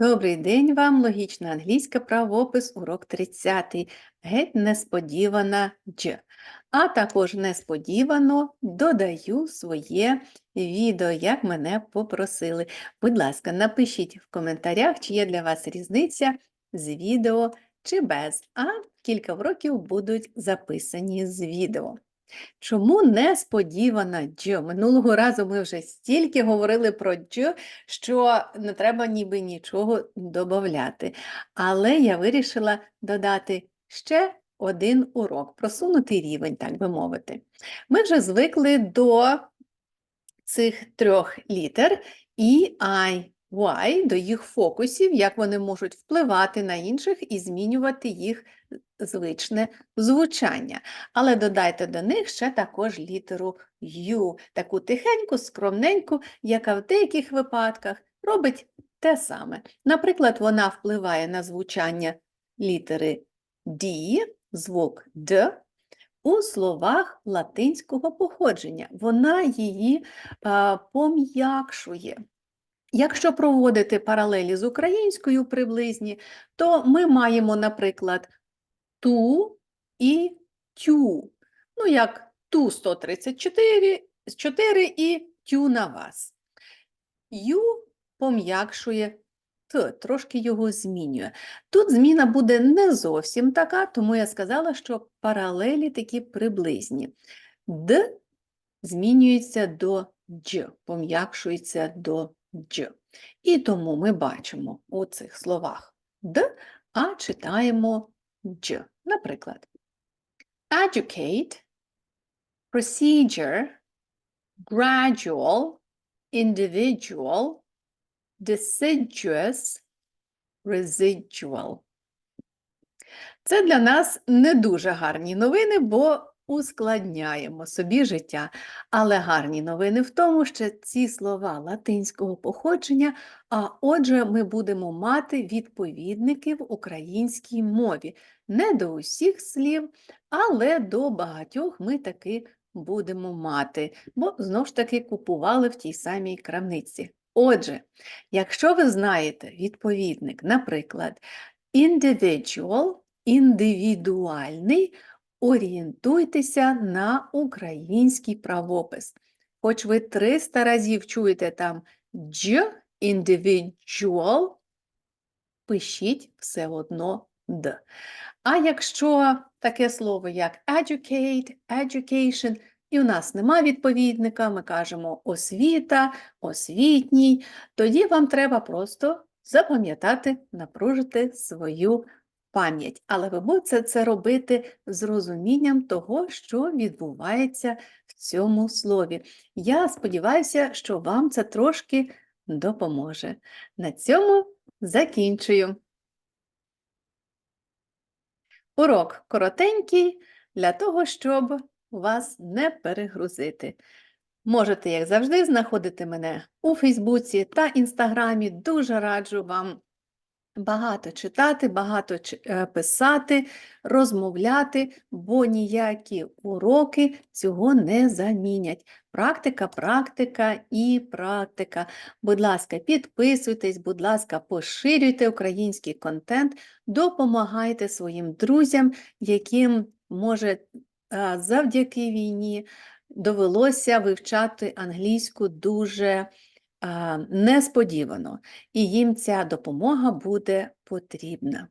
Добрий день вам, логічна англійська правопис, урок 30. Геть несподівана дж. А також несподівано додаю своє відео, як мене попросили. Будь ласка, напишіть в коментарях, чи є для вас різниця з відео чи без, а кілька уроків будуть записані з відео. Чому несподівана дж? Минулого разу ми вже стільки говорили про дж, що не треба ніби нічого додати. Але я вирішила додати ще один урок, просунутий рівень, так би мовити. Ми вже звикли до цих трьох літер І, I, Y, до їх фокусів, як вони можуть впливати на інших і змінювати їх звичне звучання. Але додайте до них ще також літеру Ю, таку тихеньку, скромненьку, яка в деяких випадках робить те саме. Наприклад, вона впливає на звучання літери D, звук Д, у словах латинського походження. Вона її а, пом'якшує. Якщо проводити паралелі з українською приблизні, то ми маємо, наприклад, ту і тю. Ну, як ту 134 4 і тю на вас. Ю пом'якшує т, трошки його змінює. Тут зміна буде не зовсім така, тому я сказала, що паралелі такі приблизні. Д змінюється до дж, пом'якшується до дж. І тому ми бачимо у цих словах д, а читаємо дж. Наприклад, educate, procedure, gradual, individual, deciduous, residual. Це для нас не дуже гарні новини, бо ускладняємо собі життя. Але гарні новини в тому, що ці слова латинського походження, а отже, ми будемо мати відповідники в українській мові. Не до усіх слів, але до багатьох ми таки будемо мати, бо знову ж таки купували в тій самій крамниці. Отже, якщо ви знаєте відповідник, наприклад, individual, індивідуальний, орієнтуйтеся на український правопис. Хоч ви 300 разів чуєте там дж, individual, пишіть все одно д. А якщо таке слово, як educate, education, і у нас нема відповідника, ми кажемо освіта, освітній, тоді вам треба просто запам'ятати, напружити свою пам'ять. Але ви будете це робити з розумінням того, що відбувається в цьому слові. Я сподіваюся, що вам це трошки допоможе. На цьому закінчую. Урок коротенький для того, щоб вас не перегрузити. Можете, як завжди, знаходити мене у Фейсбуці та Інстаграмі. Дуже раджу вам багато читати, багато е, писати, розмовляти, бо ніякі уроки цього не замінять. Практика, практика і практика. Будь ласка, підписуйтесь, будь ласка, поширюйте український контент, допомагайте своїм друзям, яким може е, завдяки війні довелося вивчати англійську дуже несподівано, і їм ця допомога буде потрібна.